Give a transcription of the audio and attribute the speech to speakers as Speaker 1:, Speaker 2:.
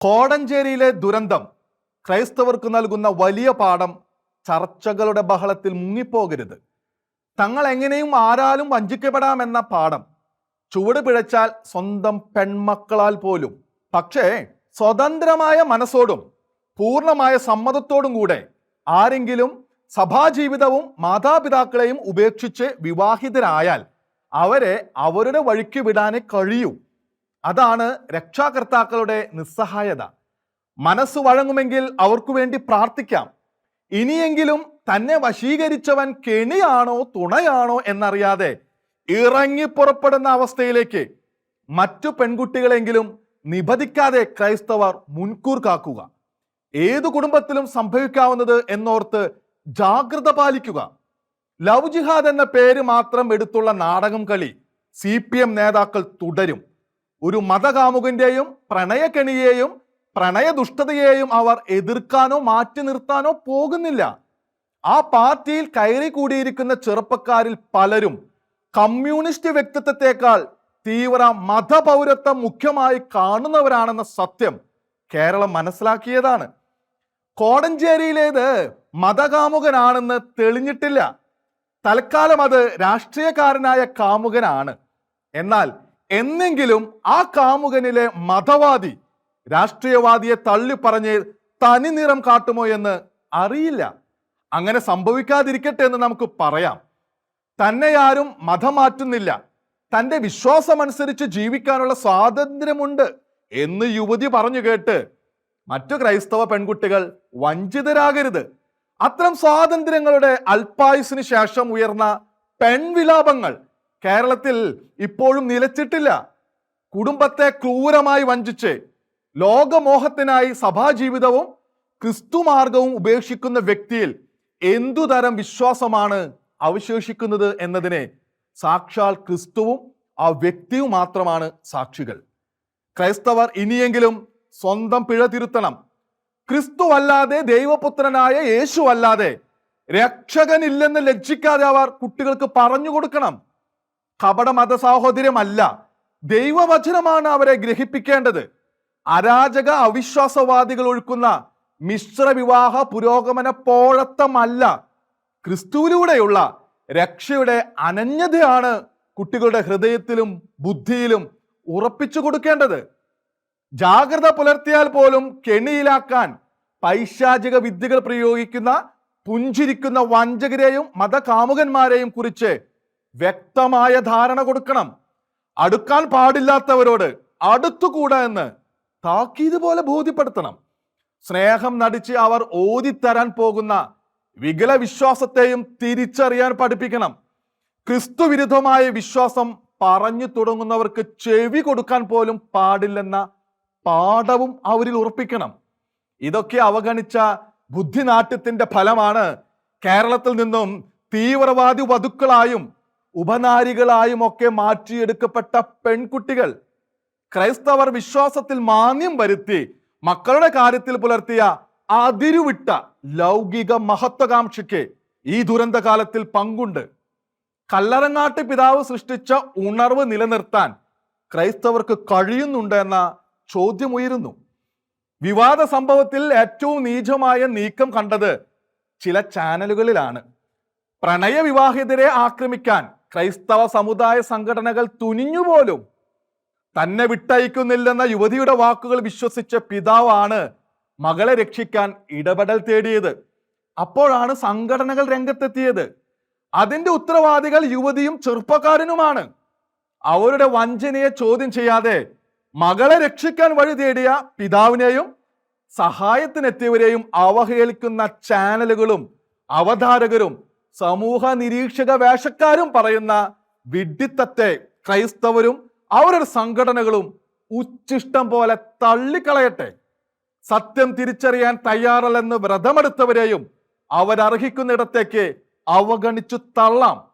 Speaker 1: കോടഞ്ചേരിയിലെ ദുരന്തം ക്രൈസ്തവർക്ക് നൽകുന്ന വലിയ പാഠം ചർച്ചകളുടെ ബഹളത്തിൽ മുങ്ങിപ്പോകരുത്. തങ്ങൾ എങ്ങനെയും ആരാലും വഞ്ചിക്കപ്പെടാമെന്ന പാഠം ചുവട് പിഴച്ചാൽ സ്വന്തം പെൺമക്കളാൽ പോലും. പക്ഷേ സ്വതന്ത്രമായ മനസ്സോടും പൂർണമായ സമ്മതത്തോടും കൂടെ ആരെങ്കിലും സഭാജീവിതവും മാതാപിതാക്കളെയും ഉപേക്ഷിച്ച് വിവാഹിതരായാൽ അവരെ അവരുടെ വഴിക്ക് വിടാനേ കഴിയൂ. അതാണ് രക്ഷാകർത്താക്കളുടെ നിസ്സഹായത. മനസ്സ് വഴങ്ങുമെങ്കിൽ അവർക്കു വേണ്ടി പ്രാർത്ഥിക്കാം. ഇനിയെങ്കിലും തന്നെ വശീകരിച്ചവൻ കെണിയാണോ തുണയാണോ എന്നറിയാതെ ഇറങ്ങി പുറപ്പെടുന്ന അവസ്ഥയിലേക്ക് മറ്റു പെൺകുട്ടികളെങ്കിലും നിബദിക്കാതെ ക്രൈസ്തവർ മുൻകൂർ കാക്കുക. ഏതു കുടുംബത്തിലും സംഭവിക്കാവുന്നത് എന്നോർത്ത് ജാഗ്രത പാലിക്കുക. ലവ് ജിഹാദ് എന്ന പേര് മാത്രം എടുത്തുള്ള നാടകം കളി സി നേതാക്കൾ തുടരും. ഒരു മതകാമുകന്റെയും പ്രണയക്കെണിയെയും പ്രണയദുഷ്ടതയെയും അവർ എതിർക്കാനോ മാറ്റി നിർത്താനോ പോകുന്നില്ല. ആ പാർട്ടിയിൽ കയറി കൂടിയിരിക്കുന്ന ചെറുപ്പക്കാരിൽ പലരും കമ്മ്യൂണിസ്റ്റ് വ്യക്തിത്വത്തെക്കാൾ തീവ്ര മതപൗരത്വം മുഖ്യമായി കാണുന്നവരാണെന്ന സത്യം കേരളം മനസ്സിലാക്കിയതാണ്. കോടഞ്ചേരിയിലേത് മതകാമുകനാണെന്ന് തെളിഞ്ഞിട്ടില്ല. തൽക്കാലം അത് രാഷ്ട്രീയക്കാരനായ കാമുകനാണ്. എന്നാൽ എന്നെങ്കിലും ആ കാമുകനിലെ മതവാദി രാഷ്ട്രീയവാദിയെ തള്ളി പറഞ്ഞ് തനി നിറം കാട്ടുമോ എന്ന് അറിയില്ല. അങ്ങനെ സംഭവിക്കാതിരിക്കട്ടെ എന്ന് നമുക്ക് പറയാം. തന്നെ ആരും മതം മാറ്റുന്നില്ല. തന്റെ വിശ്വാസമനുസരിച്ച് ജീവിക്കാനുള്ള സ്വാതന്ത്ര്യമുണ്ട് എന്ന് യുവതി പറഞ്ഞു കേട്ട് മറ്റു ക്രൈസ്തവ പെൺകുട്ടികൾ വഞ്ചിതരാകരുത്. അത്തരം സ്വാതന്ത്ര്യങ്ങളുടെ അൽപായുസിന് ശേഷം ഉയർന്ന പെൺവിലാപങ്ങൾ കേരളത്തിൽ ഇപ്പോഴും നിലച്ചിട്ടില്ല. കുടുംബത്തെ ക്രൂരമായി വഞ്ചിച്ച് ലോകമോഹത്തിനായി സഭാജീവിതവും ക്രിസ്തുമാർഗവും ഉപേക്ഷിക്കുന്ന വ്യക്തിയിൽ എന്തുതരം വിശ്വാസമാണ് അവശേഷിക്കുന്നത് എന്നതിനെ സാക്ഷാൽ ക്രിസ്തുവും ആ വ്യക്തിയും മാത്രമാണ് സാക്ഷികൾ. ക്രൈസ്തവർ ഇനിയെങ്കിലും സ്വന്തം പിഴ തിരുത്തണം. ക്രിസ്തുവല്ലാതെ ദൈവപുത്രനായ യേശു അല്ലാതെ രക്ഷകനില്ലെന്ന് ലജ്ജിക്കാതെ അവർ കുട്ടികൾക്ക് പറഞ്ഞു കൊടുക്കണം. കപട മത സാഹോദര്യമല്ല ദൈവവചനമാണ് അവരെ ഗ്രഹിപ്പിക്കേണ്ടത്. അരാജക അവിശ്വാസവാദികൾ ഒഴുക്കുന്ന മിശ്ര വിവാഹ പുരോഗമന പോഴത്തമല്ല. ക്രിസ്തുവിലൂടെയുള്ള രക്ഷയുടെ അനന്യതയാണ് കുട്ടികളുടെ ഹൃദയത്തിലും ബുദ്ധിയിലും ഉറപ്പിച്ചു കൊടുക്കേണ്ടത്. ജാഗ്രത പുലർത്തിയാൽ പോലും കെണിയിലാക്കാൻ പൈശാചിക വിദ്യകൾ പ്രയോഗിക്കുന്ന പുഞ്ചിരിക്കുന്ന വഞ്ചകരെയും മതകാമുകന്മാരെയും കുറിച്ച് വ്യക്തമായ ധാരണ കൊടുക്കണം. അടുക്കാൻ പാടില്ലാത്തവരോട് അടുത്തുകൂടാ എന്ന് താക്കീത് പോലെ ബോധ്യപ്പെടുത്തണം. സ്നേഹം നടിച്ച് അവർ ഓതിത്തരാൻ പോകുന്ന വികല വിശ്വാസത്തെയും തിരിച്ചറിയാൻ പഠിപ്പിക്കണം. ക്രിസ്തുവിരുദ്ധമായ വിശ്വാസം പറഞ്ഞു തുടങ്ങുന്നവർക്ക് ചെവി കൊടുക്കാൻ പോലും പാടില്ലെന്ന പാഠവും അവരിൽ ഉറപ്പിക്കണം. ഇതൊക്കെ അവഗണിച്ച ബുദ്ധിനാട്യത്തിന്റെ ഫലമാണ് കേരളത്തിൽ നിന്നും തീവ്രവാദി വധുക്കളായും ഉപനാരികളായും ഒക്കെ മാറ്റിയെടുക്കപ്പെട്ട പെൺകുട്ടികൾ ക്രൈസ്തവർ വിശ്വാസത്തിൽ മാന്യം വരുത്തി മക്കളുടെ കാര്യത്തിൽ പുലർത്തിയ അതിരുവിട്ട ലൗകിക മഹത്വകാംക്ഷയ്ക്ക് ഈ ദുരന്തകാലത്തിൽ പങ്കുണ്ട്. കല്ലറങ്ങാട്ട് പിതാവ് സൃഷ്ടിച്ച ഉണർവ് നിലനിർത്താൻ ക്രൈസ്തവർക്ക് കഴിയുന്നുണ്ട് എന്ന ചോദ്യമുയരുന്നു. വിവാദ സംഭവത്തിൽ ഏറ്റവും നീചമായ നീക്കം കണ്ടത് ചില ചാനലുകളിലാണ്. പ്രണയ വിവാഹിതരെ ആക്രമിക്കാൻ ക്രൈസ്തവ സമുദായ സംഘടനകൾ തുനിഞ്ഞുപോലും തന്നെ വിട്ടയക്കുന്നില്ലെന്ന യുവതിയുടെ വാക്കുകൾ വിശ്വസിച്ച പിതാവാണ് മകളെ രക്ഷിക്കാൻ ഇടപെടൽ തേടിയത്. അപ്പോഴാണ് സംഘടനകൾ രംഗത്തെത്തിയത്. അതിന്റെ ഉത്തരവാദികൾ യുവതിയും ചെറുപ്പക്കാരനുമാണ്. അവരുടെ വഞ്ചനയെ ചോദ്യം ചെയ്യാതെ മകളെ രക്ഷിക്കാൻ വഴി തേടിയ പിതാവിനെയും സഹായത്തിനെത്തിയവരെയും അവഹേളിക്കുന്ന ചാനലുകളും അവതാരകരും സമൂഹ നിരീക്ഷക വേഷക്കാരും പറയുന്ന വിഡ്ഢിത്തത്തെ ക്രൈസ്തവരും അവരുടെ സംഘടനകളും ഉച്ചിഷ്ടം പോലെ തള്ളിക്കളയട്ടെ. സത്യം തിരിച്ചറിയാൻ തയ്യാറല്ലെന്ന് വ്രതമെടുത്തവരെയും അവരർഹിക്കുന്നിടത്തേക്ക് അവഗണിച്ചു തള്ളാം.